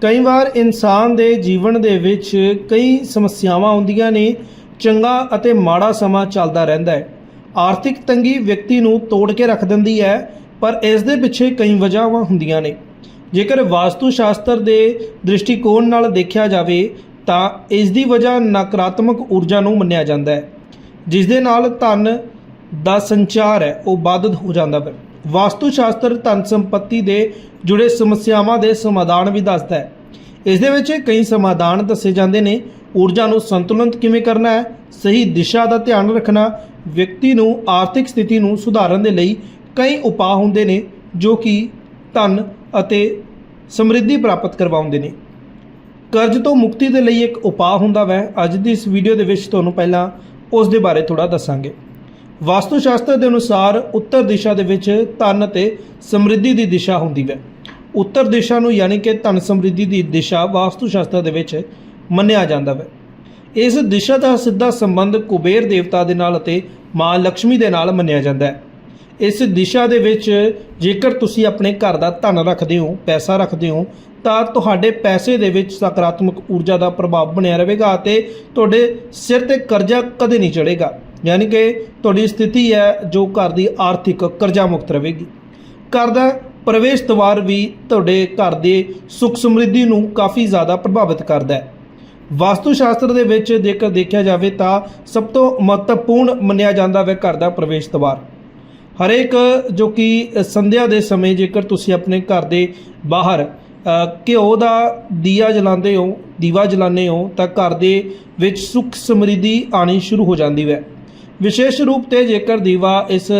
ਕਈ ਵਾਰ ਇਨਸਾਨ ਦੇ ਜੀਵਨ ਦੇ ਵਿੱਚ ਕਈ ਸਮੱਸਿਆਵਾਂ ਆਉਂਦੀਆਂ ਨੇ, ਚੰਗਾ ਅਤੇ ਮਾੜਾ ਸਮਾਂ ਚੱਲਦਾ ਰਹਿੰਦਾ ਹੈ। ਆਰਥਿਕ ਤੰਗੀ ਵਿਅਕਤੀ ਨੂੰ ਤੋੜ ਕੇ ਰੱਖ ਦਿੰਦੀ ਹੈ, ਪਰ ਇਸ ਦੇ ਪਿੱਛੇ ਕਈ ਵਜ੍ਹਾਵਾਂ ਹੁੰਦੀਆਂ ਨੇ। ਜੇਕਰ ਵਾਸਤੂ ਸ਼ਾਸਤਰ ਦੇ ਦ੍ਰਿਸ਼ਟੀਕੋਣ ਨਾਲ ਦੇਖਿਆ ਜਾਵੇ, ਤਾਂ ਇਸ ਦੀ ਵਜ੍ਹਾ ਨਕਾਰਾਤਮਕ ਊਰਜਾ ਨੂੰ ਮੰਨਿਆ ਜਾਂਦਾ ਹੈ, ਜਿਸ ਦੇ ਨਾਲ ਧਨ ਦਾ ਸੰਚਾਰ ਹੈ, ਉਹ ਬਾਧਿਤ ਹੋ ਜਾਂਦਾ ਹੈ। ਵਾਸਤੂ ਸ਼ਾਸਤਰ ਧਨ ਸੰਪਤੀ ਦੇ ਜੁੜੇ ਸਮੱਸਿਆਵਾਂ ਦੇ ਸਮਾਧਾਨ ਵੀ ਦੱਸਦਾ ਹੈ। ਇਸ ਦੇ ਵਿੱਚ ਕਈ ਸਮਾਧਾਨ ਦੱਸੇ ਜਾਂਦੇ ਨੇ। ਊਰਜਾ ਨੂੰ ਸੰਤੁਲਿਤ ਕਿਵੇਂ ਕਰਨਾ ਹੈ? ਸਹੀ ਦਿਸ਼ਾ ਦਾ ਧਿਆਨ ਰੱਖਣਾ, ਵਿਅਕਤੀ ਨੂੰ ਆਰਥਿਕ ਸਥਿਤੀ ਨੂੰ ਸੁਧਾਰਨ ਦੇ ਲਈ ਕਈ ਉਪਾਅ ਹੁੰਦੇ ਨੇ, ਜੋ ਕਿ ਧਨ ਅਤੇ ਸਮਰਿੱਧੀ ਪ੍ਰਾਪਤ ਕਰਵਾਉਂਦੇ ਨੇ। ਕਰਜ਼ ਤੋਂ ਮੁਕਤੀ ਦੇ ਲਈ ਇੱਕ ਉਪਾਅ ਹੁੰਦਾ ਵੈ। ਅੱਜ ਦੀ ਇਸ ਵੀਡੀਓ ਦੇ ਵਿੱਚ ਤੁਹਾਨੂੰ ਪਹਿਲਾਂ ਉਸ ਦੇ ਬਾਰੇ ਥੋੜਾ ਦੱਸਾਂਗੇ। ਵਾਸਤੂ ਸ਼ਾਸਤਰ ਦੇ ਅਨੁਸਾਰ ਉੱਤਰ ਦਿਸ਼ਾ ਦੇ ਵਿੱਚ ਧਨ ਅਤੇ ਸਮਰਿੱਧੀ ਦੀ ਦਿਸ਼ਾ ਹੁੰਦੀ ਹੈ। ਉੱਤਰ ਦਿਸ਼ਾ ਨੂੰ ਯਾਨੀ ਕਿ ਧਨ ਸਮਰਿੱਧੀ ਦੀ ਦਿਸ਼ਾ ਵਾਸਤੂ ਸ਼ਾਸਤਰ ਦੇ ਵਿੱਚ ਮੰਨਿਆ ਜਾਂਦਾ ਹੈ। ਇਸ ਦਿਸ਼ਾ ਦਾ ਸਿੱਧਾ ਸੰਬੰਧ ਕੁਬੇਰ ਦੇਵਤਾ ਦੇ ਨਾਲ ਅਤੇ ਮਾਂ ਲక్ష్ਮੀ ਦੇ ਨਾਲ ਮੰਨਿਆ ਜਾਂਦਾ ਹੈ। ਇਸ ਦਿਸ਼ਾ ਦੇ ਵਿੱਚ ਜੇਕਰ ਤੁਸੀਂ ਆਪਣੇ ਘਰ ਦਾ ਧਨ ਰੱਖਦੇ ਹੋ, ਪੈਸਾ ਰੱਖਦੇ ਹੋ, ਤਾਂ ਤੁਹਾਡੇ ਪੈਸੇ ਦੇ ਵਿੱਚ ਸਕਾਰਾਤਮਕ ਊਰਜਾ ਦਾ ਪ੍ਰਭਾਵ ਬਣਿਆ ਰਹੇਗਾ ਅਤੇ ਤੁਹਾਡੇ ਸਿਰ ਤੇ ਕਰਜ਼ਾ ਕਦੇ ਨਹੀਂ ਚੜੇਗਾ ਯਾਨੀ ਕਿ ਤੁਹਾਡੀ ਸਥਿਤੀ ਹੈ ਜੋ ਘਰ ਦੀ ਆਰਥਿਕ ਕਰਜ਼ਾ ਮੁਕਤ ਰਹੇਗੀ। ਘਰ ਦਾ ਪ੍ਰਵੇਸ਼ ਦਵਾਰ ਵੀ ਤੁਹਾਡੇ ਘਰ ਦੇ ਸੁਖ ਸਮਰਿੱਧੀ ਨੂੰ ਕਾਫੀ ਜ਼ਿਆਦਾ ਪ੍ਰਭਾਵਿਤ ਕਰਦਾ ਹੈ। ਵਾਸਤੂ ਸ਼ਾਸਤਰ ਦੇ ਵਿੱਚ ਜੇਕਰ ਦੇਖਿਆ ਜਾਵੇ ਤਾਂ ਸਭ ਤੋਂ ਮਹੱਤਵਪੂਰਨ ਮੰਨਿਆ ਜਾਂਦਾ ਹੈ ਘਰ ਦਾ ਪ੍ਰਵੇਸ਼ ਦਵਾਰ। ਹਰੇਕ ਜੋ ਕਿ ਸੰਧਿਆ ਦੇ ਸਮੇਂ ਜੇਕਰ ਤੁਸੀਂ ਆਪਣੇ ਘਰ ਦੇ ਬਾਹਰ ਘਿਓ ਦਾ ਦੀਆ ਜਲਾਉਂਦੇ ਹੋ, ਦੀਵਾ ਜਲਾਉਂਦੇ ਹੋ ਤਾਂ ਘਰ ਦੇ ਵਿੱਚ ਸੁਖ ਸਮਰਿੱਧੀ ਆਣੀ ਸ਼ੁਰੂ ਹੋ ਜਾਂਦੀ ਹੈ। ਵਿਸ਼ੇਸ਼ ਰੂਪ ਤੇ ਜੇਕਰ ਦੀਵਾ ਇਸ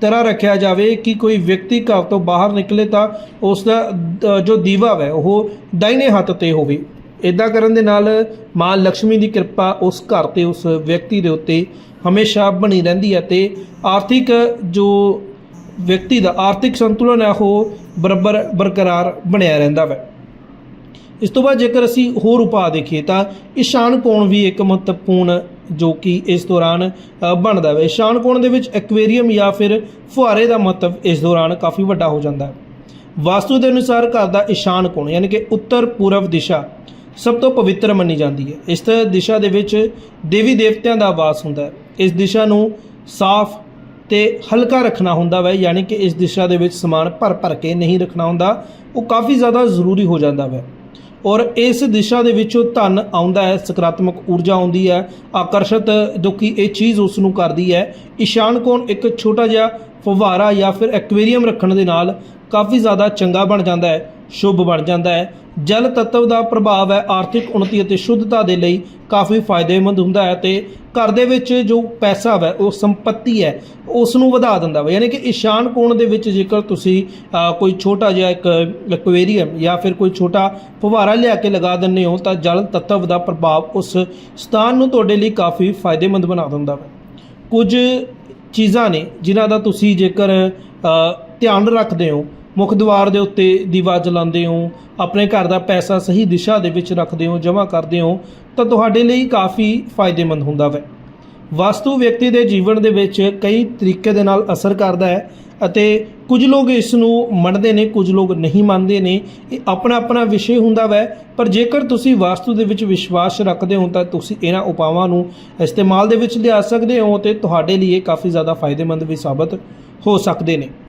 ਤਰ੍ਹਾਂ ਰੱਖਿਆ ਜਾਵੇ ਕਿ ਕੋਈ ਵਿਅਕਤੀ ਘਰ ਤੋਂ ਬਾਹਰ ਨਿਕਲੇ ਤਾਂ ਉਸ ਦਾ ਜੋ ਦੀਵਾ ਹੈ ਉਹ ਦਾਈਨੇ ਹੱਥ ਤੇ ਹੋਵੇ। ਇਦਾਂ ਕਰਨ ਦੇ ਨਾਲ ਮਾਂ ਲక్ష్ਮੀ ਦੀ ਕਿਰਪਾ ਉਸ ਘਰ ਤੇ ਉਸ ਵਿਅਕਤੀ ਦੇ ਉੱਤੇ ਹਮੇਸ਼ਾ ਬਣੀ ਰਹਿੰਦੀ ਹੈ ਤੇ ਆਰਥਿਕ ਜੋ ਵਿਅਕਤੀ ਦਾ ਆਰਥਿਕ ਸੰਤੁਲਨ ਹੈ, ਉਹ ਬਰਾਬਰ ਬਰਕਰਾਰ ਬਣਿਆ ਰਹਿੰਦਾ ਹੈ ਇਸ ਤੋਂ ਬਾਅਦ ਜੇਕਰ ਅਸੀਂ ਹੋਰ ਉਪਾਅ ਦੇਖੀਏ ਤਾਂ ਇਸ਼ਾਨ ਕੋਣ ਵੀ ਇੱਕ ਮਹੱਤਵਪੂਰਨ ਜੋ ਕਿ ਇਸ ਦੌਰਾਨ ਬਣਦਾ ਹੈ। ਇਸ਼ਾਨ ਕੋਣ ਦੇ ਵਿੱਚ ਐਕਵੇਰੀਅਮ ਜਾਂ ਫਿਰ ਫੁਹਾਰੇ ਦਾ ਮਹੱਤਵ ਇਸ ਦੌਰਾਨ ਕਾਫੀ ਵੱਡਾ ਹੋ ਜਾਂਦਾ ਹੈ। ਵਾਸਤੂ ਦੇ ਅਨੁਸਾਰ ਘਰ ਦਾ ਇਸ਼ਾਨ ਕੋਣ, ਯਾਨੀ ਕਿ ਉੱਤਰ ਪੂਰਬ ਦਿਸ਼ਾ, ਸਭ ਤੋਂ ਪਵਿੱਤਰ ਮੰਨੀ ਜਾਂਦੀ ਹੈ। ਇਸ ਦਿਸ਼ਾ ਦੇ ਵਿੱਚ ਦੇਵੀ ਦੇਵਤਿਆਂ ਦਾ ਵਾਸ ਹੁੰਦਾ ਹੈ। ਇਸ ਦਿਸ਼ਾ ਨੂੰ ਸਾਫ਼ ਤੇ ਹਲਕਾ ਰੱਖਣਾ ਹੁੰਦਾ ਵੈ, ਯਾਨੀ ਕਿ ਇਸ ਦਿਸ਼ਾ ਦੇ ਵਿੱਚ ਸਮਾਨ ਭਰ ਭਰ ਕੇ ਨਹੀਂ ਰੱਖਣਾ ਹੁੰਦਾ। ਉਹ ਕਾਫੀ ਜ਼ਿਆਦਾ ਜ਼ਰੂਰੀ ਹੋ ਜਾਂਦਾ ਵੈ। ਔਰ ਇਸ ਦਿਸ਼ਾ ਦੇ ਵਿੱਚੋਂ ਧਨ ਆਉਂਦਾ ਹੈ, ਸਕਾਰਾਤਮਕ ਊਰਜਾ ਆਉਂਦੀ ਹੈ, ਆਕਰਸ਼ਿਤ ਜੋ ਕਿ ਇਹ ਚੀਜ਼ ਉਸ ਨੂੰ ਕਰਦੀ ਹੈ। ਇਸ਼ਾਨ ਕੋਣ ਇੱਕ ਛੋਟਾ ਜਿਹਾ ਫੁਵਾਰਾ ਜਾਂ ਫਿਰ ਐਕਵੇਰੀਅਮ ਰੱਖਣ ਦੇ ਨਾਲ ਕਾਫੀ ਜ਼ਿਆਦਾ ਚੰਗਾ ਬਣ ਜਾਂਦਾ ਹੈ, ਸ਼ੁਭ ਬਣ ਜਾਂਦਾ ਹੈ। ਜਲ ਤੱਤਵ ਦਾ ਪ੍ਰਭਾਵ ਹੈ ਆਰਥਿਕ ਉન્નਤੀ ਅਤੇ ਸ਼ੁੱਧਤਾ ਦੇ ਲਈ ਕਾਫੀ ਫਾਇਦੇਮੰਦ ਹੁੰਦਾ ਹੈ ਤੇ ਘਰ ਦੇ ਵਿੱਚ ਜੋ ਪੈਸਾ ਹੈ ਉਹ ਸੰਪਤੀ ਹੈ ਉਸ ਨੂੰ ਵਧਾ ਦਿੰਦਾ ਹੈ ਯਾਨੀ ਕਿ ਈਸ਼ਾਨ ਕੋਣ ਦੇ ਵਿੱਚ ਜੇਕਰ ਤੁਸੀਂ ਕੋਈ ਛੋਟਾ ਜਿਹਾ ਇੱਕ ਐਕਵੇਰੀਅਮ ਜਾਂ ਫਿਰ ਕੋਈ ਛੋਟਾ ਫੁਹਾਰਾ ਲਿਆ ਕੇ ਲਗਾ ਦਿੰਦੇ ਹੋ, ਤਾਂ ਜਲ ਤੱਤਵ ਦਾ ਪ੍ਰਭਾਵ ਉਸ ਸਥਾਨ ਨੂੰ ਤੁਹਾਡੇ ਲਈ ਕਾਫੀ ਫਾਇਦੇਮੰਦ ਬਣਾ ਦਿੰਦਾ ਹੈ ਕੁਝ ਚੀਜ਼ਾਂ ਨੇ ਜਿਨ੍ਹਾਂ ਦਾ ਤੁਸੀਂ ਜੇਕਰ ਧਿਆਨ ਰੱਖਦੇ ਹੋ ਮੁੱਖ ਦੁਆਰ ਦੇ ਉੱਤੇ ਦੀਵਾ ਜਲਾਉਂਦੇ ਹੋ, ਆਪਣੇ ਘਰ ਦਾ ਪੈਸਾ ਸਹੀ ਦਿਸ਼ਾ ਦੇ ਵਿੱਚ ਰੱਖਦੇ ਹੋ, ਜਮ੍ਹਾਂ ਕਰਦੇ ਹੋ, ਤਾਂ ਤੁਹਾਡੇ ਲਈ ਕਾਫੀ ਫਾਇਦੇਮੰਦ ਹੁੰਦਾ ਹੈ ਵਾਸਤੂ ਵਿਅਕਤੀ ਦੇ ਜੀਵਨ ਦੇ ਵਿੱਚ ਕਈ ਤਰੀਕੇ ਦੇ ਨਾਲ ਅਸਰ ਕਰਦਾ ਹੈ ਅਤੇ ਕੁਝ ਲੋਕ ਇਸ ਨੂੰ ਮੰਨਦੇ ਨੇ, ਕੁਝ ਲੋਕ ਨਹੀਂ ਮੰਨਦੇ ਨੇ। ਇਹ ਆਪਣਾ ਆਪਣਾ ਵਿਸ਼ੇ ਹੁੰਦਾ ਵੈ, ਪਰ ਜੇਕਰ ਤੁਸੀਂ ਵਾਸਤੂ ਦੇ ਵਿੱਚ ਵਿਸ਼ਵਾਸ ਰੱਖਦੇ ਹੋ, ਤਾਂ ਤੁਸੀਂ ਇਹਨਾਂ ਉਪਾਵਾਂ ਨੂੰ ਇਸਤੇਮਾਲ ਦੇ ਵਿੱਚ ਲਿਆ ਸਕਦੇ ਹੋ ਤੇ ਤੁਹਾਡੇ ਲਈ ਇਹ ਕਾਫੀ ਜ਼ਿਆਦਾ ਫਾਇਦੇਮੰਦ ਵੀ ਸਾਬਤ ਹੋ ਸਕਦੇ ਨੇ।